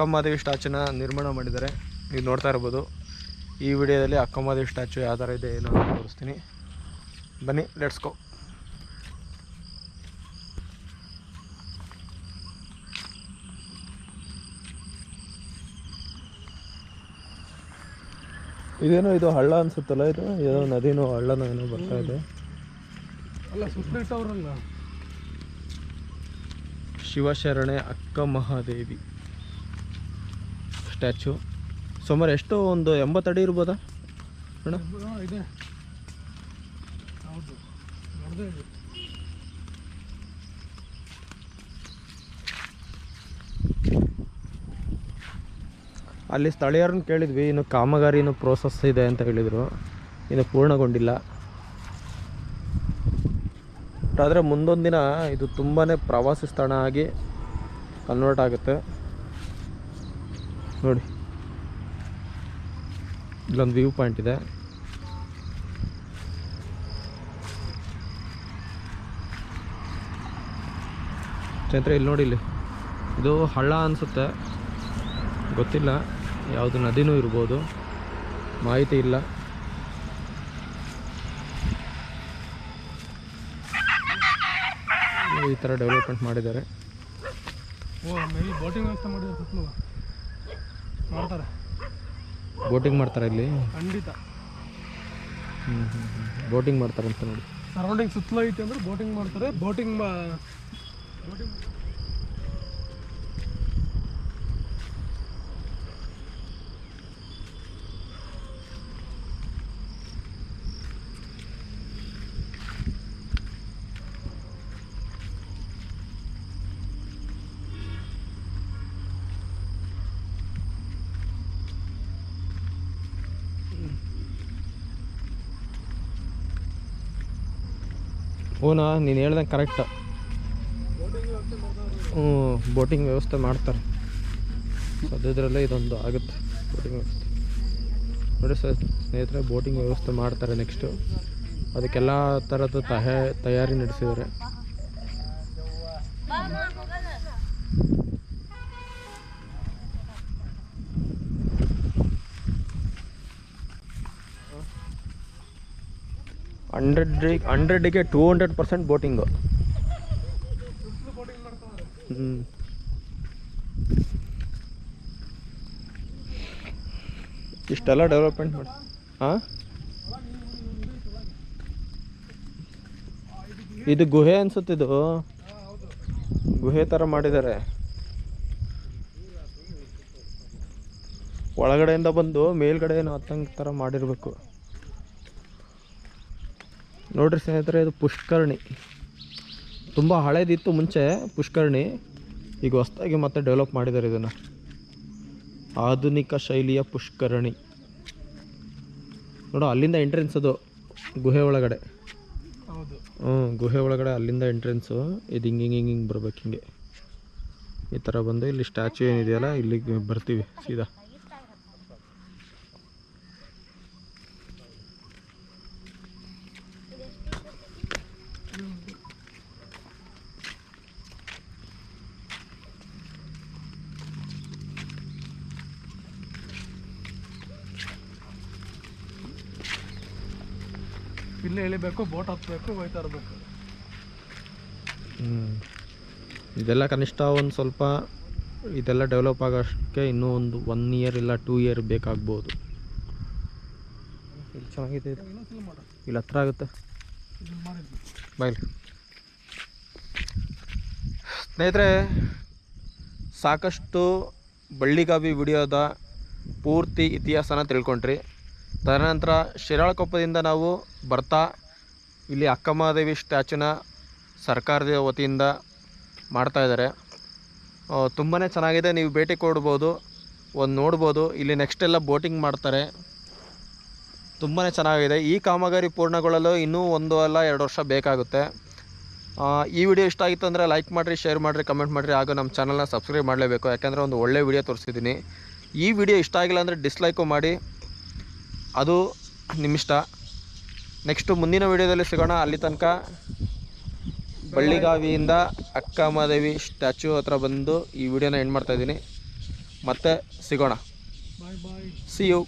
ಅಕ್ಕಮ್ಮದೇವಿ ಸ್ಟ್ಯಾಚುನ ನಿರ್ಮಾಣ ಮಾಡಿದ್ದಾರೆ. ನೀವು ನೋಡ್ತಾ ಇರ್ಬೋದು. ಈ ವಿಡಿಯೋದಲ್ಲಿ ಅಕ್ಕಮಹಾದೇವಿ ಸ್ಟ್ಯಾಚು ಯಾವ ಥರ ಇದೆ ಏನೋ ಅಂತ ತೋರಿಸ್ತೀನಿ. ಬನ್ನಿ ಲೆಟ್ಸ್ಕೋ ಇದೇನೋ ಇದು ಹಳ್ಳ ಅನ್ಸುತ್ತಲ್ಲ ಇದು? ಏನೋ ನದಿನೋ ಹಳ್ಳನೋ ಏನೋ ಬರ್ತಾ ಇದೆ. ಅಲ್ಲ ಶಿವಶರಣೆ ಅಕ್ಕ ಮಹಾದೇವಿ ಸ್ಟ್ಯಾಚು ಸುಮಾರು ಎಷ್ಟು ಒಂದು ಎಂಬತ್ತು ಅಡಿ ಇರ್ಬೋದಾ? ಮೇಡಮ್ ಅಲ್ಲಿ ಸ್ಥಳೀಯರನ್ನು ಕೇಳಿದ್ವಿ, ಇನ್ನು ಕಾಮಗಾರಿ, ಇನ್ನು ಪ್ರೋಸೆಸ್ ಇದೆ ಅಂತ ಹೇಳಿದರು. ಇನ್ನು ಪೂರ್ಣಗೊಂಡಿಲ್ಲ. ಆದರೆ ಮುಂದೊಂದು ದಿನ ಇದು ತುಂಬಾ ಪ್ರವಾಸಿ ಸ್ಥಳ ಆಗಿ ಕನ್ವರ್ಟ್ ಆಗುತ್ತೆ. ನೋಡಿ. ಇಲ್ಲೊಂದು ವ್ಯೂ ಪಾಯಿಂಟ್ ಇದೆ. ಚಂದ್ರ ಇಲ್ಲಿ ನೋಡಿ ಇಲ್ಲಿ. ಇದು ಹಳ್ಳ ಅನಿಸುತ್ತೆ. ಗೊತ್ತಿಲ್ಲ. ಯಾವುದು ನದಿನೂ ಇರ್ಬೋದು. ಮಾಹಿತಿ ಇಲ್ಲ. ಈ ಥರ ಡೆವಲಪ್ಮೆಂಟ್ ಮಾಡಿದ್ದಾರೆ ಓ ಮೇಲೆ ಬೋಟಿಂಗ್ ವ್ಯವಸ್ಥೆ ಮಾಡಿದ್ರೆ ಸುತ್ತಲೂ ಮಾಡ್ತಾರೆ. ಬೋಟಿಂಗ್ ಮಾಡ್ತಾರೆ ಇಲ್ಲಿ? ಖಂಡಿತ. ಬೋಟಿಂಗ್ ಮಾಡ್ತಾರೆ ಅಂತ ನೋಡಿ. ಸರೌಂಡಿಂಗ್ ಸುತ್ತಲೂ ಐತೆ ಅಂದ್ರೆ ಬೋಟಿಂಗ್ ಮಾಡ್ತಾರೆ. ಬೋಟಿಂಗ್ ಬೋಟಿಂಗ್ ಓನಾ ನೀನು ಹೇಳ್ದಂಗೆ ಕರೆಕ್ಟ್ ಹ್ಞೂ ಬೋಟಿಂಗ್ ವ್ಯವಸ್ಥೆ ಮಾಡ್ತಾರೆ. ಸದ್ಯದ್ರಲ್ಲೇ ಇದೊಂದು ಆಗುತ್ತೆ ಬೋಟಿಂಗ್ ವ್ಯವಸ್ಥೆ. ನೋಡಿ ಸರ್, ಸ್ನೇಹಿತರೆ ಬೋಟಿಂಗ್ ವ್ಯವಸ್ಥೆ ಮಾಡ್ತಾರೆ ನೆಕ್ಸ್ಟು ಅದಕ್ಕೆಲ್ಲ ಥರದ ತಯಾರಿ ನಡೆಸಿದ್ದಾರೆ. ಹಂಡ್ರೆಡ್ ಹಂಡ್ರೆಡಿಗೆ ಟೂ ಹಂಡ್ರೆಡ್ ಪರ್ಸೆಂಟ್ ಬೋಟಿಂಗು ಹ್ಞೂ ಇಷ್ಟೆಲ್ಲ ಡೆವಲಪ್ಮೆಂಟ್ ಮಾಡಿ ಹಾಂ? ಇದು ಗುಹೆ ಅನ್ಸುತ್ತೆ ಇದು. ಗುಹೆ ಥರ ಮಾಡಿದ್ದಾರೆ. ಒಳಗಡೆಯಿಂದ ಬಂದು ಮೇಲ್ಗಡೆ ಏನೋ ಹತ್ತಂಗೆ ಥರ ಮಾಡಿರಬೇಕು. ನೋಡ್ರಿ ಸ್ನೇಹಿತರೆ ಇದು ಪುಷ್ಕರಣಿ. ತುಂಬ ಹಳೇದಿತ್ತು ಮುಂಚೆ ಪುಷ್ಕರಣಿ. ಈಗ ಹೊಸ್ದಾಗಿ ಮತ್ತೆ ಡೆವಲಪ್ ಮಾಡಿದ್ದಾರೆ ಇದನ್ನು. ಆಧುನಿಕ ಶೈಲಿಯ ಪುಷ್ಕರಣಿ. ನೋಡು ಅಲ್ಲಿಂದ ಎಂಟ್ರೆನ್ಸ್ ಅದು ಗುಹೆ ಒಳಗಡೆ. ಹೌದು. ಹ್ಞೂ ಗುಹೆ ಒಳಗಡೆ ಅಲ್ಲಿಂದ ಎಂಟ್ರೆನ್ಸು ಇದು ಹಿಂಗೆ ಹಿಂಗೆ ಹಿಂಗೆ ಹಿಂಗೆ ಬರ್ಬೇಕು ಹಿಂಗೆ. ಈ ಥರ ಬಂದು ಇಲ್ಲಿ ಸ್ಟ್ಯಾಚು ಏನಿದೆಯಲ್ಲ ಇಲ್ಲಿಗೆ ಬರ್ತೀವಿ ಸೀದಾ. ಇಲ್ಲೇ ಎಳಿಬೇಕು ಬೋಟ್ ಹತ್ಬೇಕು ಹೋಯ್ತಾ ಇರಬೇಕು. ಹ್ಞೂ ಇದೆಲ್ಲ ಕನಿಷ್ಠ ಒಂದು ಸ್ವಲ್ಪ ಇದೆಲ್ಲ ಡೆವಲಪ್ ಆಗೋಷ್ಟಕ್ಕೆ ಇನ್ನೂ ಒಂದು ಒನ್ ಇಯರ್ ಇಲ್ಲ ಟೂ ಇಯರ್ ಬೇಕಾಗ್ಬೋದು. ಇಲ್ಲಿ ಚೆನ್ನಾಗಿದೆ ಇದು. ಇಲ್ಲಿ ಹತ್ರ ಆಗುತ್ತೆ. ಬೈಲ್. ಸ್ನೇಹಿತರೆ ಸಾಕಷ್ಟು ಬಳ್ಳಿಗಾವಿ ವಿಡಿಯೋದ ಪೂರ್ತಿ ಇತಿಹಾಸನ ತಿಳ್ಕೊಂಡ್ರಿ. ತದನಂತರ ಶಿರಾಳಕೊಪ್ಪದಿಂದ ನಾವು ಬರ್ತಾ ಇಲ್ಲಿ ಅಕ್ಕಮಹಾದೇವಿ ಸ್ಟ್ಯಾಚುನ ಸರ್ಕಾರದ ವತಿಯಿಂದ ಮಾಡ್ತಾಯಿದ್ದಾರೆ ತುಂಬಾ ಚೆನ್ನಾಗಿದೆ. ನೀವು ಭೇಟಿ ಕೊಡ್ಬೋದು, ಒಂದು ನೋಡ್ಬೋದು. ಇಲ್ಲಿ ನೆಕ್ಸ್ಟ್ ಎಲ್ಲ ಬೋಟಿಂಗ್ ಮಾಡ್ತಾರೆ. ತುಂಬಾ ಚೆನ್ನಾಗಿದೆ. ಈ ಕಾಮಗಾರಿ ಪೂರ್ಣಗೊಳ್ಳಲು ಇನ್ನೂ ಒಂದು ಅಲ್ಲ, ಎರಡು ವರ್ಷ ಬೇಕಾಗುತ್ತೆ. ಈ ವಿಡಿಯೋ ಇಷ್ಟ ಆಗಿತ್ತು ಅಂದರೆ ಲೈಕ್ ಮಾಡಿರಿ ಶೇರ್ ಮಾಡಿರಿ ಕಮೆಂಟ್ ಮಾಡಿರಿ, ಹಾಗೂ ನಮ್ಮ ಚಾನಲ್ನ ಸಬ್ಸ್ಕ್ರೈಬ್ ಮಾಡಲೇಬೇಕು. ಯಾಕೆಂದರೆ ಒಂದು ಒಳ್ಳೆ ವಿಡಿಯೋ ತೋರಿಸಿದ್ದೀನಿ. ಈ ವಿಡಿಯೋ ಇಷ್ಟ ಆಗಿಲ್ಲ ಅಂದರೆ ಡಿಸ್ಲೈಕು ಮಾಡಿ. ಅದು ನಿಮ್ಮಿಷ್ಟ. ನೆಕ್ಸ್ಟು ಮುಂದಿನ ವಿಡಿಯೋದಲ್ಲಿ ಸಿಗೋಣ. ಅಲ್ಲಿ ತನಕ ಬಳ್ಳಿಗಾವಿಯಿಂದ ಅಕ್ಕ ಸ್ಟ್ಯಾಚ್ಯೂ ಸ್ಟ್ಯಾಚು ಹತ್ರ ಬಂದು ಈ ವಿಡಿಯೋನ ಎಂಡ್ ಮಾಡ್ತಾಯಿದ್ದೀನಿ ಮತ್ತೆ ಸಿಗೋಣ. ಬಾಯ್ ಬಾಯ್ ಸಿ ಯು